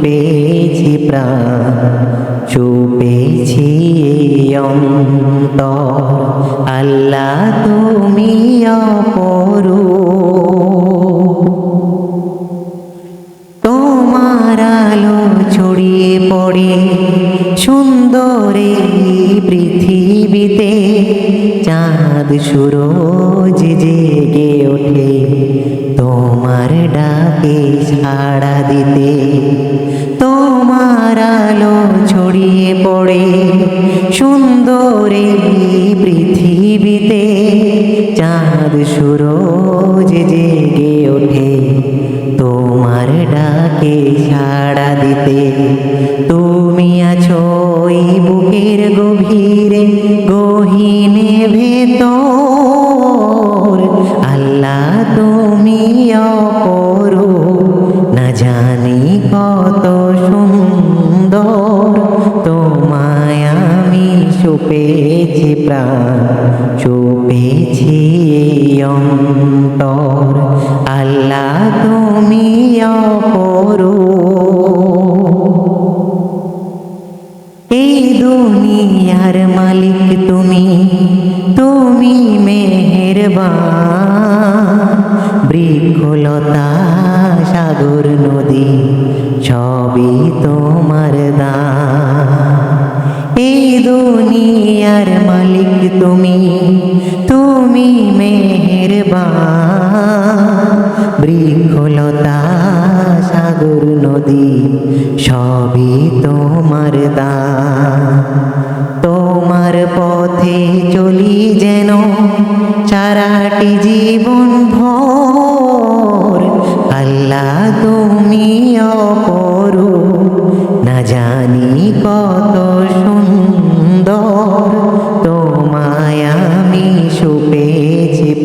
সুপেছি প্রাণ সুপেছি অন্তর। আল্লাহ তুমি অপরু তোমার আলো ছড়িয়ে পড়ে সুন্দরে পৃথিবীতে। চাঁদ সুরজ জেগে ওঠে তোমার ডাকে সাড়া দিতে, তোমার আলো ছড়িয়ে পড়ে, সুন্দরে পৃথিবীতে চাঁদ সুরজ জেগে ওঠে, তোমার ডাকে সাড়া দিতে। তুমি আছো বুকের গভীরে, গহীনে ভেতর অপরু না জানি কত সুন্দর। তোমায় আমি সুপেছি প্রাণ, সুপেছি অন্তর। আল্লাহ তুমি করো এই দুনিয়ার মালিক তুমি তুমি মেহেরবান। বৃক্ষলতা, সাগর, নদী, সবই তোমার দা। এই দুনিয়ার মালিক তুমি তুমি মেহেরবান। বৃক্ষলতা, সাগর, নদী, সবই তোমার দান তোমার পথে চলি যেন সারাটি জীবন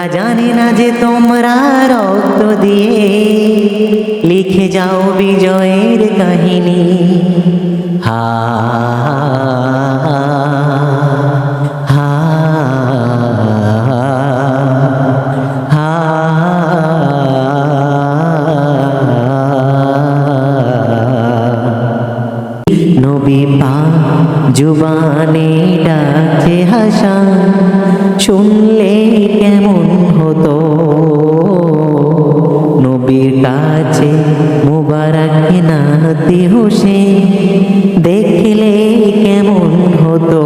ওরা জানে না যে তোমরা রক্ত দিয়ে লিখে যাও বিজয়ের কাহিনী। হা। নবী পা জুবানে ডাকে হাসান, শুনলে কেমন নবীর কাছে মুবারক নাতি হোসে দেখলে কেমন হতো?